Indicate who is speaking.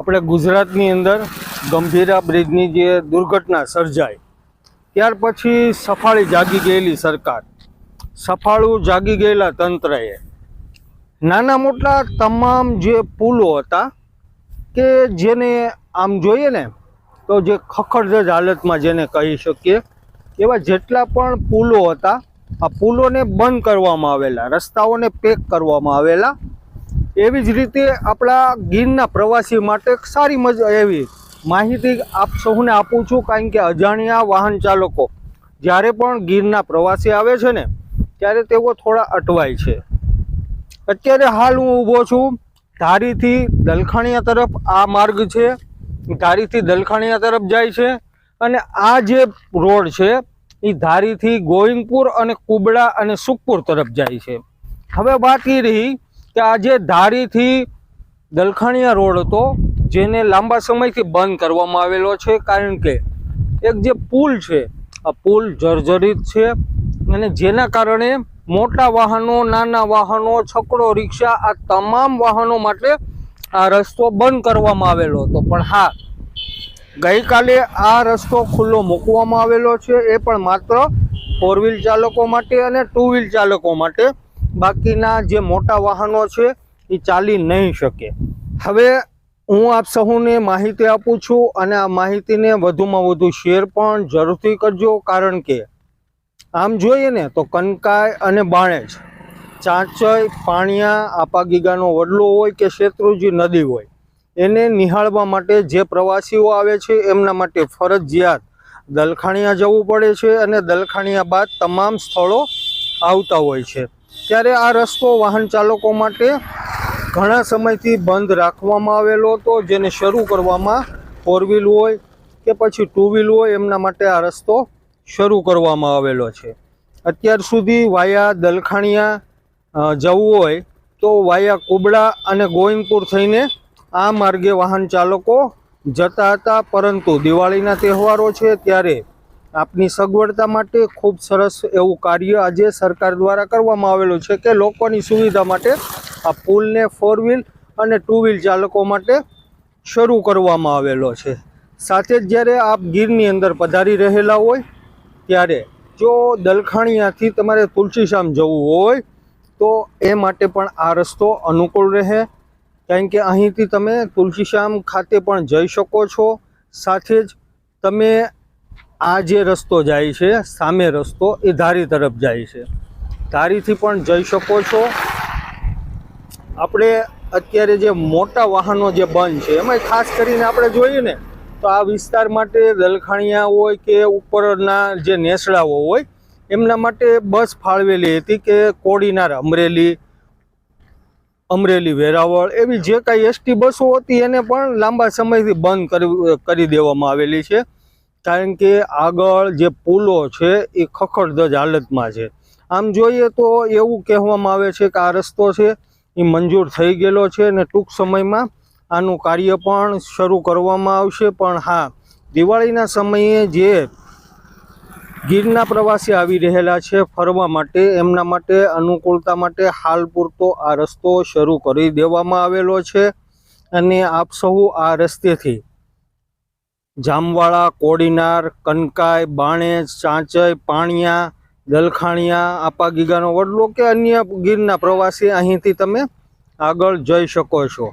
Speaker 1: આપણે ગુજરાતની અંદર ગંભીરા બ્રિજની જે દુર્ઘટના સર્જાઈ, ત્યાર પછી સફાળી જાગી ગયેલી સરકાર. સફાળું જાગી ગયેલા તંત્રએ નાના મોટા તમામ જે પુલો હતા, કે જેને આમ જોઈએ ને, તો જે ખખડધજ હાલતમાં જેને કહી શકીએ, એવા જેટલા પણ પુલો હતા, આ પુલોને બંધ કરવામાં આવેલા, રસ્તાઓને પેક કરવામાં આવેલા એવી જ રીતે આપણા ગીરના પ્રવાસી માટે સારી મજા, એવી માહિતી આપ સૌને આપું છું, કારણ કે અજાણ્યા વાહન ચાલકો જ્યારે પણ ગીરના પ્રવાસી આવે છે ને, ત્યારે તેઓ થોડા અટવાય છે. અત્યારે હાલ હું ઊભો છું, ધારીથી દલખાણીયા તરફ આ માર્ગ છે, ધારીથી દલખાણીયા તરફ જાય છે, અને આ જે રોડ છે એ ધારીથી ગોવિંદપુર અને કુબડા અને સુખપુર તરફ જાય છે. હવે વાત એ રહી કે આ જે ધારીથી દલખાણીયા રોડ હતો, જેને લાંબા સમયથી બંધ કરવામાં આવેલો છે, કારણ કે એક જે પુલ છે, આ પુલ જર્જરિત છે અને જેના કારણે મોટા વાહનો, નાના વાહનો, છકડો, રિક્ષા, આ તમામ વાહનો માટે આ રસ્તો બંધ કરવામાં આવેલો હતો. પણ હા, ગઈકાલે આ રસ્તો ખુલ્લો મૂકવામાં આવેલો છે, એ પણ માત્ર ફોર વ્હીલ ચાલકો માટે અને ટુ વ્હીલ ચાલકો માટે બાકીના જે મોટા વાહનો છે, એ ચાલી નહીં શકે. હવે હું આપ સૌને માહિતી આપું છું અને આ માહિતીને વધુમાં વધુ શેર પણ જરૂરથી કરજો, કારણ કે આમ જોઈએ ને તો કનકાય અને બાણેજ ચાંચય પાણિયા આપાગીગાનો વડલો હોય કે શેત્રુજી નદી હોય, એને નિહાળવા માટે જે પ્રવાસીઓ આવે છે, એમના માટે ફરજિયાત દલખાણિયા જવું પડે છે અને દલખાણિયા બાદ તમામ સ્થળો આવતા હોય છે. ત્યારે આ રસ્તો વાહન ચાલકો માટે ઘણા સમયથી બંધ રાખવામાં આવેલો હતો, જેને શરૂ કરવામાં ફોર વ્હીલ હોય કે પછી ટુ વ્હીલ હોય, એમના માટે આ રસ્તો શરૂ કરવામાં આવેલો છે. અત્યાર સુધી વાયા દલખાણિયા જવું હોય તો વાયા કુબડા અને ગોવિંદપુર થઈને આ માર્ગે વાહન ચાલકો જતા હતા, પરંતુ દિવાળીના તહેવારો છે ત્યારે આપની સગવડતા માટે ખૂબ સરસ એવું કાર્ય આજે સરકાર દ્વારા કરવામાં આવેલું છે કે લોકોની સુવિધા માટે આ પુલને ફોર વ્હીલ અને ટુ વ્હીલ ચાલકો માટે શરૂ કરવામાં આવેલો છે. સાથે જ જ્યારે આપ ગીરની અંદર પધારી રહેલા હોય, ત્યારે જો દલખાણીયાથી તમારે તુલસીશામ જવું હોય, તો એ માટે પણ આ રસ્તો અનુકૂળ રહે. કારણ કે અહીંથી તમે તુલસીશામ ખાતે પણ જઈ શકો છો. સાથે જ તમે આ જે રસ્તો જાય છે, સામે રસ્તો એ ધારી તરફ જાય છે. ધારીથી પણ જઈ શકો છો. આપણે અત્યારે જે મોટા વાહનો જે બંધ છે એમાં ખાસ કરીને આપણે જોઈએ ને, તો આ વિસ્તાર માટે દલખાણિયા હોય કે ઉપરના જે નેસડાઓ હોય, એમના માટે બસ ફાળવેલી હતી કે કોડીનાર અમરેલી અમરેલી વેરાવળ એવી જે કાંઈ એસટી બસો હતી એને પણ લાંબા સમયથી બંધ કરી દેવામાં આવેલી છે. કારણ કે આગળ જે પુલો છે એ ખખડધજ હાલતમાં છે. આમ જોઈએ તો એવું કહેવામાં આવે છે કે આ રસ્તો છે એ મંજૂર થઈ ગયેલો છે અને ટૂંક સમયમાં આનું કાર્ય પણ શરૂ કરવામાં આવશે. પણ હા, દિવાળીના સમયે જે ગીરના પ્રવાસી આવી રહેલા છે ફરવા માટે, એમના માટે અનુકૂળતા માટે હાલ પૂરતો આ રસ્તો શરૂ કરી દેવામાં આવેલો છે. અને આપ સૌ આ રસ્તેથી જામવાળા કોડીનાર, કનકાઈ, બાણેજ ચાંચય પાણિયા, દલખાણિયા, આપા ગીગાનો વડલો કે અન્ય ગીરના પ્રવાસી અહીંથી તમે આગળ જઈ શકો છો.